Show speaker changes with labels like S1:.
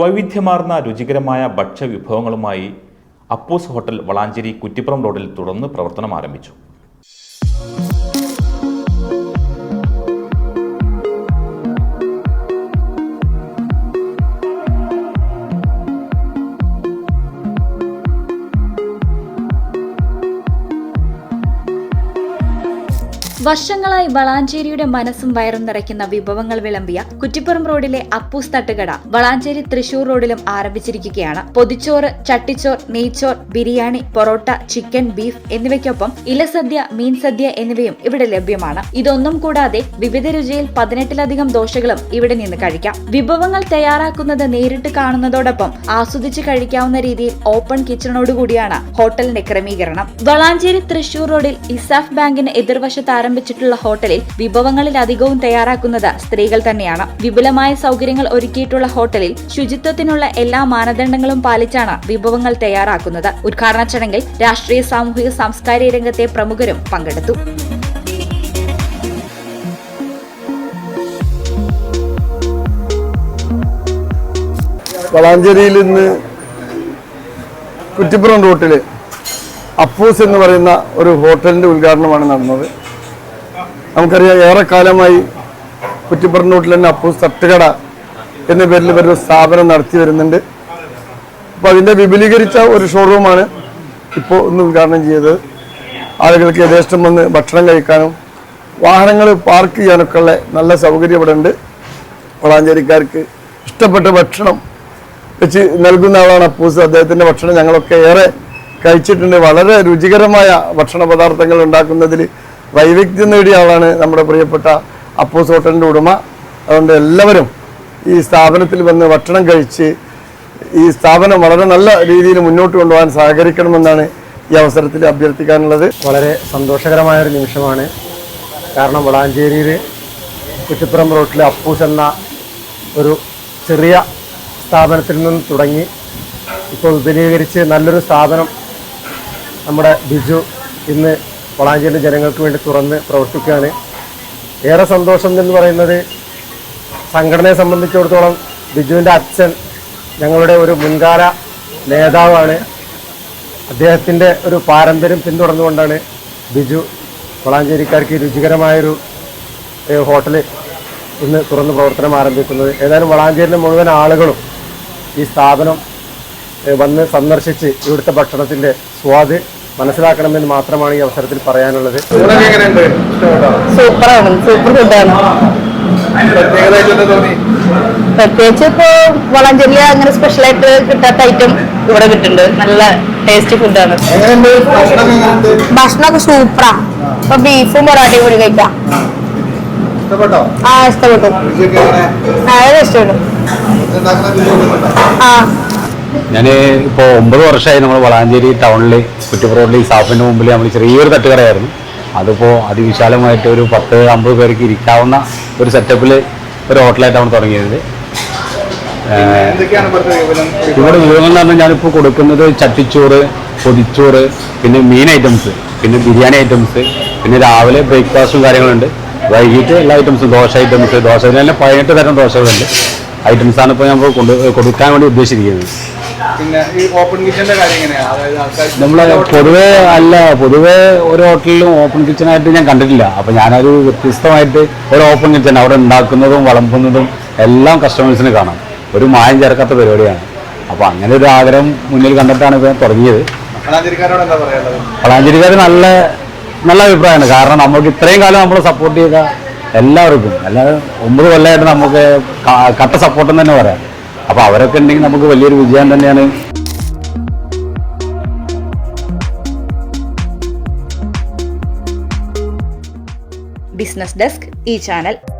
S1: വൈവിധ്യമാർന്ന രുചികരമായ ഭക്ഷ്യവിഭവങ്ങളുമായി അപ്പൂസ് ഹോട്ടൽ വളാഞ്ചേരി കുറ്റിപ്പുറം റോഡിൽ തുടർന്ന് പ്രവർത്തനം ആരംഭിച്ചു
S2: വർഷങ്ങളായി വളാഞ്ചേരിയുടെ മനസ്സും വയറും നിറയ്ക്കുന്ന വിഭവങ്ങൾ വിളമ്പിയ കുറ്റിപ്പുറം റോഡിലെ അപ്പൂസ് തട്ടുകട വളാഞ്ചേരി തൃശൂർ റോഡിലും ആരംഭിച്ചിരിക്കുകയാണ് പൊതിച്ചോറ് ചട്ടിച്ചോർ നെയ്ച്ചോർ ബിരിയാണി പൊറോട്ട ചിക്കൻ ബീഫ് എന്നിവയ്ക്കൊപ്പം ഇലസദ്യ മീൻ സദ്യ എന്നിവയും ഇവിടെ ലഭ്യമാണ് ഇതൊന്നും കൂടാതെ വിവിധ രുചിയിൽ പതിനെട്ടിലധികം ദോശകളും ഇവിടെ നിന്ന് കഴിക്കാം വിഭവങ്ങൾ തയ്യാറാക്കുന്നത് നേരിട്ട് കാണുന്നതോടൊപ്പം ആസ്വദിച്ച് കഴിക്കാവുന്ന രീതിയിൽ ഓപ്പൺ കിച്ചണോടുകൂടിയാണ് ഹോട്ടലിന്റെ ക്രമീകരണം വളാഞ്ചേരി തൃശൂർ റോഡിൽ ഇസാഫ് ബാങ്കിന് എതിർവശത്ത് ആരംഭിച്ചിട്ടുള്ള ഹോട്ടലിൽ വിഭവങ്ങളിൽ അധികവും തയ്യാറാക്കുന്നത് സ്ത്രീകൾ തന്നെയാണ് വിപുലമായ സൗകര്യങ്ങൾ ഒരുക്കിയിട്ടുള്ള ഹോട്ടലിൽ ശുചിത്വത്തിനുള്ള എല്ലാ മാനദണ്ഡങ്ങളും പാലിച്ചാണ് വിഭവങ്ങൾ തയ്യാറാക്കുന്നത് ഉദ്ഘാടന ചടങ്ങിൽ രാഷ്ട്രീയ സാമൂഹിക സാംസ്കാരിക രംഗത്തെ പ്രമുഖരും പങ്കെടുത്തു
S3: വളാഞ്ചേരിയിൽ ഇന്ന് കുറ്റിപ്പുറം റൂട്ടിൽ അപ്പൂസ് എന്ന് പറയുന്ന ഒരു ഹോട്ടലിൻ്റെ ഉദ്ഘാടനമാണ് നടന്നത് നമുക്കറിയാം കാലമായി കുറ്റിപ്പറന്നൂട്ടിൽ തന്നെ അപ്പൂസ് തട്ടുകട എന്ന പേരിൽ ഇവരൊരു സ്ഥാപനം നടത്തി വരുന്നുണ്ട് അപ്പോൾ അതിൻ്റെ വിപുലീകരിച്ച ഒരു ഷോറൂമാണ് ഇപ്പോൾ ഒന്ന് ഉദ്ഘാടനം ചെയ്തത് ആളുകൾക്ക് യഥേഷ്ടം വന്ന് ഭക്ഷണം കഴിക്കാനും വാഹനങ്ങൾ പാർക്ക് ചെയ്യാനൊക്കെ ഉള്ള നല്ല സൗകര്യം ഇവിടെ ഉണ്ട് വളാഞ്ചേരിക്കാർക്ക് ഇഷ്ടപ്പെട്ട ഭക്ഷണം വെച്ച് നൽകുന്ന ആളാണ് അപ്പൂസ് അദ്ദേഹത്തിൻ്റെ ഭക്ഷണം ഞങ്ങളൊക്കെ ഏറെ കഴിച്ചിട്ടുണ്ട് വളരെ രുചികരമായ ഭക്ഷണ പദാർത്ഥങ്ങൾ ഉണ്ടാക്കുന്നതിൽ വൈവിധ്യം നേടിയ ആളാണ് നമ്മുടെ പ്രിയപ്പെട്ട അപ്പൂസ് ഹോട്ടലിൻ്റെ ഉടമ അതുകൊണ്ട് എല്ലാവരും ഈ സ്ഥാപനത്തിൽ വന്ന് ഭക്ഷണം കഴിച്ച് ഈ സ്ഥാപനം വളരെ നല്ല രീതിയിൽ മുന്നോട്ട് കൊണ്ടുപോകാൻ സഹകരിക്കണമെന്നാണ് ഈ അവസരത്തിൽ അഭ്യർത്ഥിക്കാനുള്ളത്
S4: വളരെ സന്തോഷകരമായ ഒരു നിമിഷമാണ് കാരണം വളാഞ്ചേരിയിൽ കുറ്റിപ്പുറം റോട്ടിലെ അപ്പൂസ് എന്ന ഒരു ചെറിയ സ്ഥാപനത്തിൽ നിന്ന് തുടങ്ങി ഇപ്പോൾ വിപുലീകരിച്ച് നല്ലൊരു സ്ഥാപനം നമ്മുടെ ബിജു ഇന്ന് വളാഞ്ചേരി ജനങ്ങൾക്ക് വേണ്ടി തുറന്ന് പ്രവർത്തിക്കുകയാണ് ഏറെ സന്തോഷം എന്ന് പറയുന്നത് സംഘടനയെ സംബന്ധിച്ചിടത്തോളം ബിജുവിൻ്റെ അച്ഛൻ ഞങ്ങളുടെ ഒരു മുൻകാല നേതാവാണ് അദ്ദേഹത്തിൻ്റെ ഒരു പാരമ്പര്യം പിന്തുടർന്നുകൊണ്ടാണ് ബിജു വളാഞ്ചേരിക്കാർക്ക് രുചികരമായൊരു ഹോട്ടൽ ഇന്ന് തുറന്ന് പ്രവർത്തനം ആരംഭിക്കുന്നത് ഏതായാലും വളാഞ്ചേരിയിലെ മുഴുവൻ ആളുകളും ഈ സ്ഥാപനം വന്ന് സന്ദർശിച്ച് ഇവിടുത്തെ ഭക്ഷണത്തിൻ്റെ സ്വാദ് മനസ്സിലാക്കണമെന്ന് മാത്രമാണ് ഈ അവസരത്തിൽ പറയാനുള്ളത്
S5: സൂപ്പറാണ് സൂപ്പർ ഫുഡാണ്
S6: പ്രത്യേകിച്ച് ഇപ്പോ വളഞ്ചേരിയിൽ അങ്ങനെ സ്പെഷ്യൽ ആയിട്ട് കിട്ടാത്ത ഐറ്റം ഇവിടെ കിട്ടുന്നുണ്ട് നല്ല ടേസ്റ്റ് ഫുഡാണ്
S7: ഭക്ഷണമൊക്കെ സൂപ്പറാ ഇപ്പൊ ബീഫും പൊറാട്ടയും കൂടി കഴിക്കാം ആ ഇഷ്ടപ്പെട്ടു അതായത് ഇഷ്ടപ്പെട്ടു
S8: ആ ഞാൻ ഇപ്പോൾ ഒമ്പത് വർഷമായി നമ്മൾ വളാഞ്ചേരി ടൗണില് ചുറ്റപ്പ് റോഡിൽ ഈ മുമ്പിൽ നമ്മൾ ചെറിയൊരു തട്ടുകടയായിരുന്നു അതിപ്പോൾ അതിവിശാലമായിട്ട് ഒരു പത്ത് അമ്പത് പേർക്ക് ഇരിക്കാവുന്ന ഒരു സെറ്റപ്പിൽ ഒരു ഹോട്ടലായിട്ടാണ് തുടങ്ങിയത് ഇവിടെ വിഭവങ്ങൾ എന്ന് പറഞ്ഞാൽ ഞാനിപ്പോൾ കൊടുക്കുന്നത് ചട്ടിച്ചോറ് പൊതിച്ചോറ് പിന്നെ മീൻ ഐറ്റംസ് പിന്നെ ബിരിയാണി ഐറ്റംസ് പിന്നെ രാവിലെ ബ്രേക്ക്ഫാസ്റ്റും കാര്യങ്ങളുണ്ട് വൈകിട്ട് എല്ലാ ഐറ്റംസും ദോശ ഐറ്റംസ് ദോശ തന്നെ പതിനെട്ട് തരം ദോശകളുണ്ട് ഐറ്റംസാണ് ഇപ്പോൾ ഞാൻ കൊണ്ട് കൊടുക്കാൻ വേണ്ടി ഉദ്ദേശിച്ചിരിക്കുന്നത് പിന്നെ ഈ ഓപ്പൺ കാര്യം അതായത് നമ്മൾ അല്ല പൊതുവെ ഒരു ഹോട്ടലിലും ഓപ്പൺ കിച്ചണായിട്ട് ഞാൻ കണ്ടിട്ടില്ല അപ്പോൾ ഞാനൊരു വ്യത്യസ്തമായിട്ട് ഒരു ഓപ്പൺ കിച്ചൺ അവിടെ ഉണ്ടാക്കുന്നതും വളമ്പുന്നതും എല്ലാം കസ്റ്റമേഴ്സിന് കാണാം ഒരു മായം ചേർക്കാത്ത പരിപാടിയാണ് അപ്പോൾ അങ്ങനെ ഒരു ആഗ്രഹം മുന്നിൽ കണ്ടിട്ടാണ് ഇപ്പം തുടങ്ങിയത് വളാഞ്ചേരിക്കാരോട് എന്താ നല്ല നല്ല അഭിപ്രായമാണ് കാരണം നമുക്ക് ഇത്രയും കാലം നമ്മൾ സപ്പോർട്ട് ചെയ്ത എല്ലാവർക്കും അല്ലാതെ ഒമ്പത് കൊല്ലമായിട്ട് നമുക്ക് കട്ട സപ്പോർട്ടെന്ന് തന്നെ പറയാം അപ്പോൾ അവരൊക്കെ ഉണ്ടെങ്കിൽ നമുക്ക് വലിയൊരു വിജയം തന്നെയാണ്
S9: ബിസിനസ് ഡെസ്ക് ഈ ചാനൽ